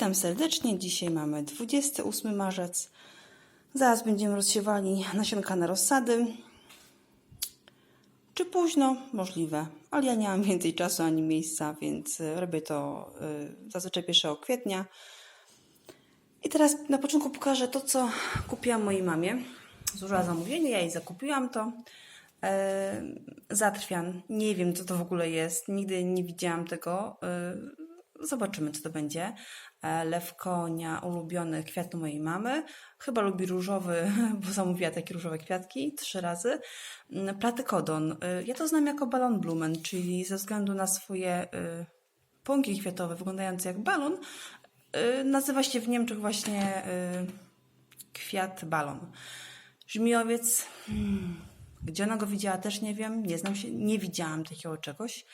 Witam serdecznie. Dzisiaj mamy 28 marzec. Zaraz będziemy rozsiewali nasionka na rozsady. Czy późno? Możliwe, ale ja nie mam więcej czasu ani miejsca, więc y, robię to y, zazwyczaj 1 kwietnia. I teraz na początku pokażę to, co kupiłam mojej mamie. Złożyła zamówienie, ja jej zakupiłam to. E, zatrwian. Nie wiem, co to w ogóle jest. Nigdy nie widziałam tego. Zobaczymy, co to będzie. E, lew konia, ulubiony kwiat mojej mamy. Chyba lubi różowy, bo zamówiła takie różowe kwiatki trzy razy. Mm, Platykodon. E, ja to znam jako balon blumen, czyli ze względu na swoje e, pąki kwiatowe wyglądające jak balon, nazywa się w Niemczech właśnie kwiat balon. Żmijowiec. Hmm. Gdzie ona go widziała, też nie wiem. Nie znam się, nie widziałam takiego czegoś.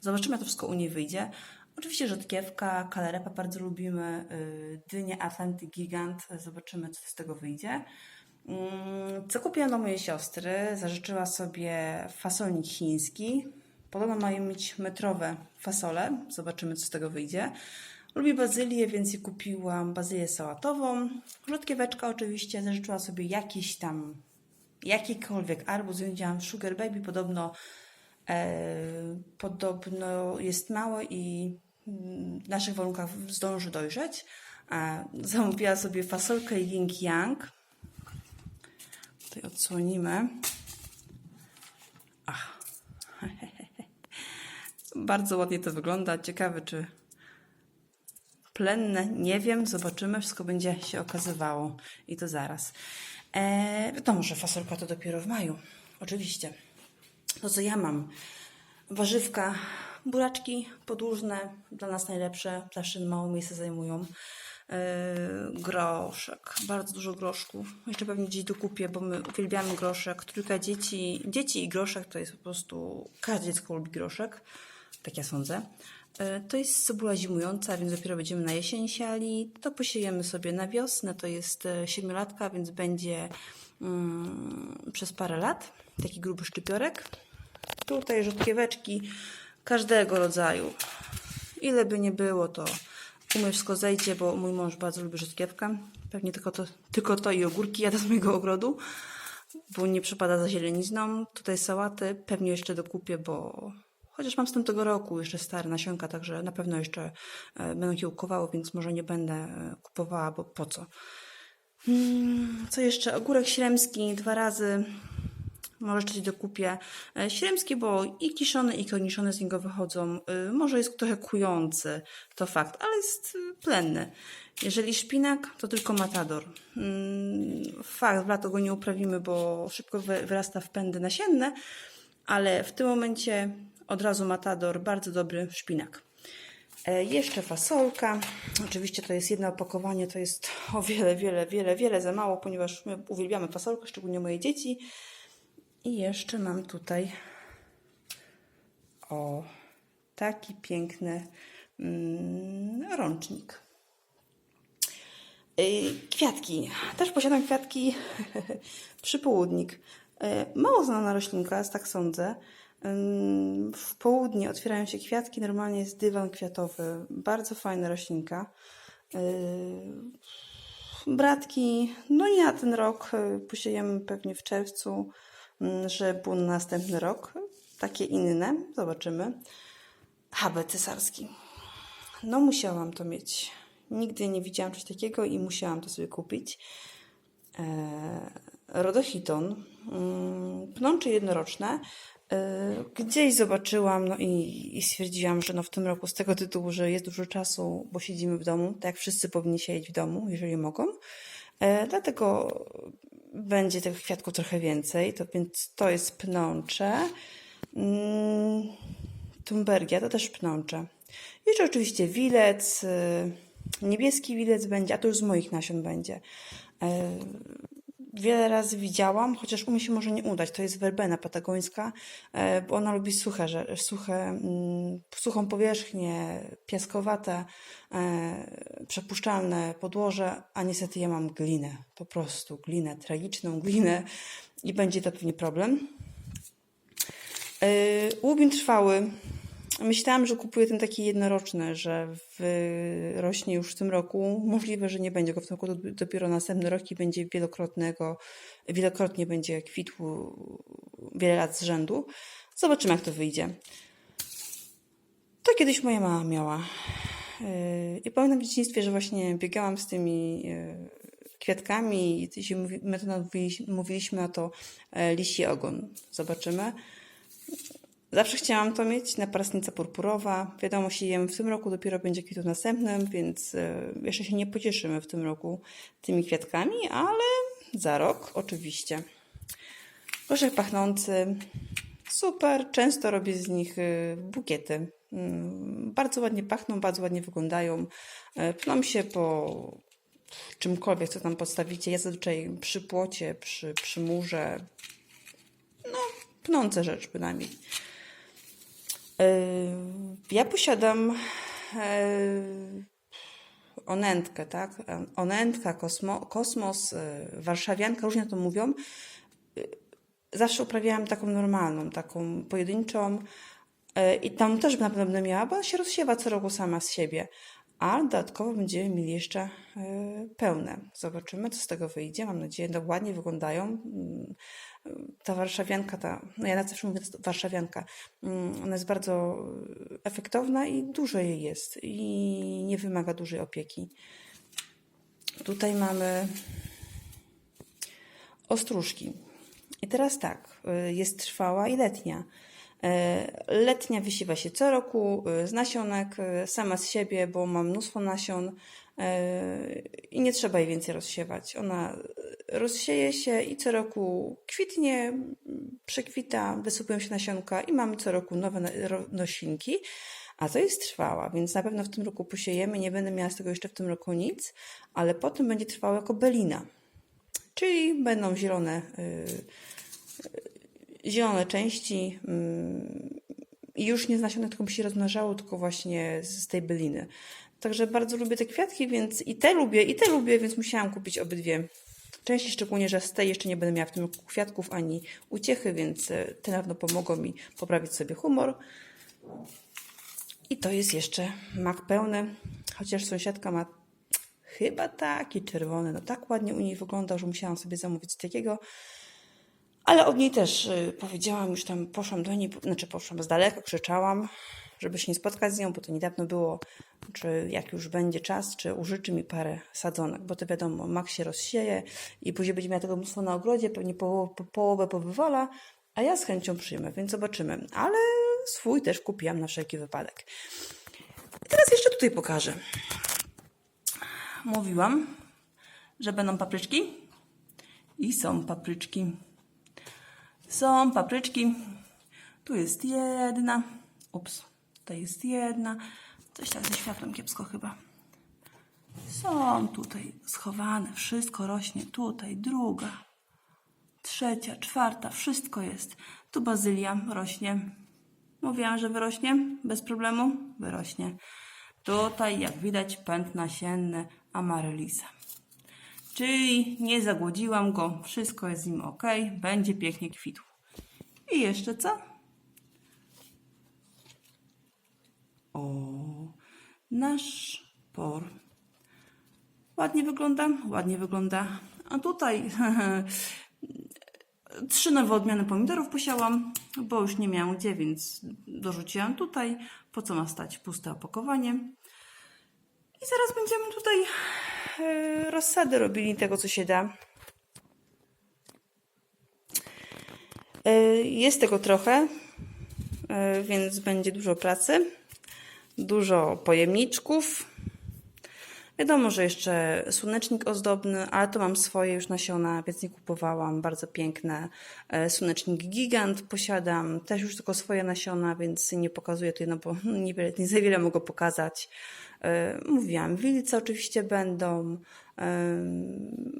Zobaczymy, jak to wszystko u niej wyjdzie. Oczywiście rzodkiewka, kalerepa bardzo lubimy, yy, dynię Atlantic Gigant. Zobaczymy, co z tego wyjdzie. Mm, Co kupiłam dla mojej siostry? Zażyczyła sobie fasolnik chiński. Podobno mają mieć metrowe fasole. Zobaczymy, co z tego wyjdzie. Lubi bazylię, więc jej kupiłam bazylię sałatową. Rzodkieweczka oczywiście zażyczyła sobie jakiś tam jakikolwiek arbuz, widziałam Sugar Baby, podobno, podobno jest małe i mm, w naszych warunkach zdąży dojrzeć. Zamówiła sobie fasolkę Ying Yang. Tutaj odsłonimy. Ach. Bardzo ładnie to wygląda. Ciekawe, czy plenne, nie wiem, zobaczymy, wszystko będzie się okazywało i to zaraz. E, wiadomo, że fasolka to dopiero w maju, oczywiście. To co ja mam? Warzywka, buraczki podłużne, dla nas najlepsze, zawsze mało miejsca zajmują. E, groszek, bardzo dużo groszków. Jeszcze pewnie gdzieś dokupię, bo my uwielbiamy groszek. Trójka dzieci, dzieci i groszek to jest po prostu, każde dziecko lubi groszek, tak ja sądzę. E, To jest cebula zimująca, więc dopiero będziemy na jesień siali. To posiejemy sobie na wiosnę. To jest e, siedmiolatka, więc będzie mm, przez parę lat. Taki gruby szczypiorek. Tutaj rzodkieweczki każdego rodzaju. Ile by nie było, to u mnie wszystko zejdzie, bo mój mąż bardzo lubi rzodkiewkę. Pewnie tylko to, tylko to i ogórki jada z mojego ogrodu, bo nie przepada za zielenizną. Tutaj sałaty pewnie jeszcze dokupię, bo chociaż mam z tamtego roku jeszcze stare nasionka, także na pewno jeszcze e, będą kiełkowały, więc może nie będę e, kupowała, bo po co. Mm, Co jeszcze? Ogórek śremski dwa razy. Może jeszcze coś dokupię. E, Śremski, bo i kiszony, i korniszony z niego wychodzą. Może jest trochę kujący, to fakt, ale jest plenny. Jeżeli szpinak, to tylko matador. Mm, Fakt, w lato go nie uprawimy, bo szybko wy- wyrasta w pędy nasienne, ale w tym momencie od razu matador, bardzo dobry szpinak. E, Jeszcze fasolka. Oczywiście to jest jedno opakowanie, to jest o wiele, wiele, wiele, wiele za mało, ponieważ my uwielbiamy fasolkę, szczególnie moje dzieci. I jeszcze mam tutaj o taki piękny mm, rącznik. Y, Kwiatki. Też posiadam kwiatki przypołudnik. Y, Mało znana roślinka, tak sądzę. W południe otwierają się kwiatki, normalnie jest dywan kwiatowy. Bardzo fajna roślinka. Y, Bratki, no nie na ten rok, y, posiejemy pewnie w czerwcu, mm, że był na następny rok. Takie inne, zobaczymy. Habet cesarski. No musiałam to mieć. Nigdy nie widziałam czegoś takiego i musiałam to sobie kupić. Eee, Rodochiton, mm, pnącze jednoroczne. Eee, Gdzieś zobaczyłam no i, i stwierdziłam, że no w tym roku z tego tytułu, że jest dużo czasu, bo siedzimy w domu, tak jak wszyscy powinni siedzieć w domu, jeżeli mogą. E, dlatego będzie tych kwiatków trochę więcej, to, więc to jest pnącze. Mm, Tumbergia to też pnącze. Jeszcze oczywiście wilec, y, niebieski wilec będzie, a to już z moich nasion będzie. E, Wiele razy widziałam, chociaż u mnie się może nie udać. To jest werbena patagońska, e, bo ona lubi suche, suche, mm, suchą powierzchnię, piaskowate, e, przepuszczalne podłoże, a niestety ja mam glinę, po prostu glinę, tragiczną glinę i będzie to pewnie problem. Yy, Łubin trwały. Myślałam, że kupuję ten taki jednoroczny, że wyrośnie już w tym roku. Możliwe, że nie będzie go w tym roku, do- dopiero następny rok i będzie wielokrotnego, wielokrotnie będzie kwitł wiele lat z rzędu. Zobaczymy, jak to wyjdzie. To kiedyś moja mama miała. I pamiętam w dzieciństwie, że właśnie biegałam z tymi yy, kwiatkami i my to mówiliśmy, na to e, lisi ogon. Zobaczymy. Zawsze chciałam to mieć, naparstnica purpurowa. Wiadomo, siejemy w tym roku, dopiero będzie kwitł następnym, więc e, jeszcze się nie pocieszymy w tym roku tymi kwiatkami, ale za rok oczywiście. Proszek pachnący, super. Często robię z nich y, bukiety. Mm, Bardzo ładnie pachną, bardzo ładnie wyglądają. E, Pną się po czymkolwiek, co tam postawicie. Ja zazwyczaj przy płocie, przy, przy murze. No, pnące rzecz bynajmniej. Yy, Ja posiadam yy, onętkę, tak? Onętka, kosmo, kosmos, yy, warszawianka, różnie to mówią. Zawsze uprawiałam taką normalną, taką pojedynczą i tam też na pewno miała, bo ona się rozsiewa co roku sama z siebie. A dodatkowo będziemy mieli jeszcze yy, pełne. Zobaczymy, co z tego wyjdzie. Mam nadzieję, że ładnie wyglądają. Mm, ta warszawianka, ta, no ja na zawsze mówię, warszawianka, mm, ona jest bardzo efektowna i dużo jej jest i nie wymaga dużej opieki. Tutaj mamy ostróżki. I teraz tak, y, jest trwała i letnia. Y, Letnia wysiewa się co roku y, z nasionek, y, sama z siebie, bo mam mnóstwo nasion i nie trzeba jej więcej rozsiewać. Ona rozsieje się i co roku kwitnie, przekwita, wysypują się nasionka i mamy co roku nowe roślinki. A to jest trwała, więc na pewno w tym roku posiejemy. Nie będę miała z tego jeszcze w tym roku nic, ale potem będzie trwała jako belina. Czyli będą zielone, y, zielone części mm, i już nie z tylko by się rozmnażało, tylko właśnie z tej byliny. Także bardzo lubię te kwiatki, więc i te lubię, i te lubię, więc musiałam kupić obydwie części, szczególnie, że z tej jeszcze nie będę miała w tym roku kwiatków ani uciechy, więc y, te na pewno pomogą mi poprawić sobie humor. I to jest jeszcze mak pełny, chociaż sąsiadka ma chyba taki czerwony, no tak ładnie u niej wyglądał, że musiałam sobie zamówić takiego. Ale od niej też y, powiedziałam, już tam poszłam do niej, znaczy poszłam z daleka, krzyczałam, żeby się nie spotkać z nią, bo to niedawno było, czy jak już będzie czas, czy użyczy mi parę sadzonek, bo to wiadomo, mak się rozsieje i później będzie miała tego mnóstwo na ogrodzie, pewnie połowę, po, połowę powywala, a ja z chęcią przyjmę, więc zobaczymy. Ale swój też kupiłam na wszelki wypadek. I teraz jeszcze tutaj pokażę. Mówiłam, że będą papryczki i są papryczki. Są papryczki. Tu jest jedna. Ups, to jest jedna. Coś tak ze światłem kiepsko chyba. Są tutaj schowane. Wszystko rośnie. Tutaj druga, trzecia, czwarta. Wszystko jest. Tu bazylia rośnie. Mówiłam, że wyrośnie bez problemu. Wyrośnie. Tutaj, jak widać, pęd nasienny amarylisa. Czyli nie zagłodziłam go, wszystko jest z nim ok, będzie pięknie kwitł. I jeszcze co? O, nasz por. Ładnie wygląda? Ładnie wygląda. A tutaj trzy nowe odmiany pomidorów posiałam, bo już nie miałam gdzie, więc dorzuciłam tutaj. Po co ma stać puste opakowanie? I zaraz będziemy tutaj rozsady robili tego, co się da. E, Jest tego trochę, e, więc będzie dużo pracy, dużo pojemniczków. Wiadomo, że jeszcze słonecznik ozdobny, ale to mam swoje już nasiona, więc nie kupowałam. Bardzo piękne. E, Słonecznik gigant posiadam, też już tylko swoje nasiona, więc nie pokazuję tutaj, no bo niewiele, nie za wiele mogę pokazać. E, Mówiłam, wilce oczywiście będą, e,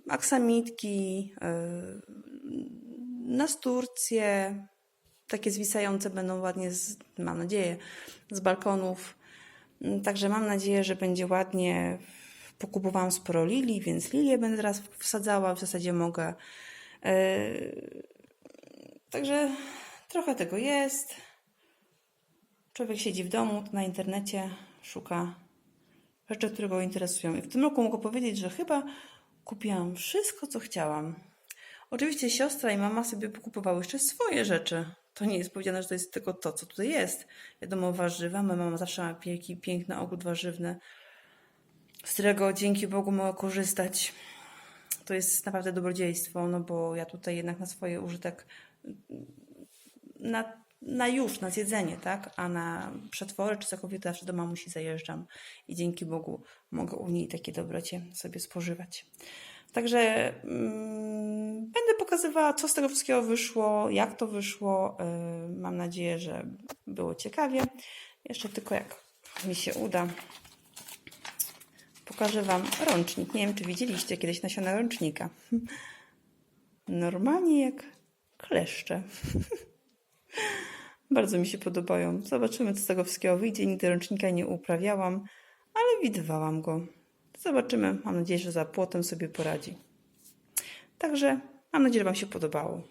aksamitki, nasturcje, takie zwisające będą ładnie, z, mam nadzieję, z balkonów. Także mam nadzieję, że będzie ładnie. Pokupowałam sporo lilii, więc lilię będę teraz wsadzała, w zasadzie mogę. Yy, Także trochę tego jest. człowiek siedzi w domu, na internecie szuka rzeczy, które go interesują. I w tym roku mogę powiedzieć, że chyba kupiłam wszystko, co chciałam. Oczywiście siostra i mama sobie kupowały jeszcze swoje rzeczy. To nie jest powiedziane, że to jest tylko to, co tutaj jest. Wiadomo, warzywa. Moja mama zawsze ma wielki, piękny ogród warzywny, z którego dzięki Bogu mogę korzystać. To jest naprawdę dobrodziejstwo, no bo ja tutaj jednak na swoje użytek, na, na już, na zjedzenie, tak? A na przetwory czy cokolwiek to zawsze do mamusi zajeżdżam i dzięki Bogu mogę u niej takie dobrocie sobie spożywać. Także mm, będę pokazywała, co z tego wszystkiego wyszło, jak to wyszło. Yy, mam nadzieję, że było ciekawie. Jeszcze tylko jak mi się uda, pokażę Wam rącznik. Nie wiem, czy widzieliście kiedyś nasiona rącznika. Normalnie jak kleszcze. Bardzo mi się podobają. Zobaczymy, co z tego wszystkiego wyjdzie. Nigdy rącznika nie uprawiałam, ale widywałam go. Zobaczymy. Mam nadzieję, że za płotem sobie poradzi. Także mam nadzieję, że Wam się podobało.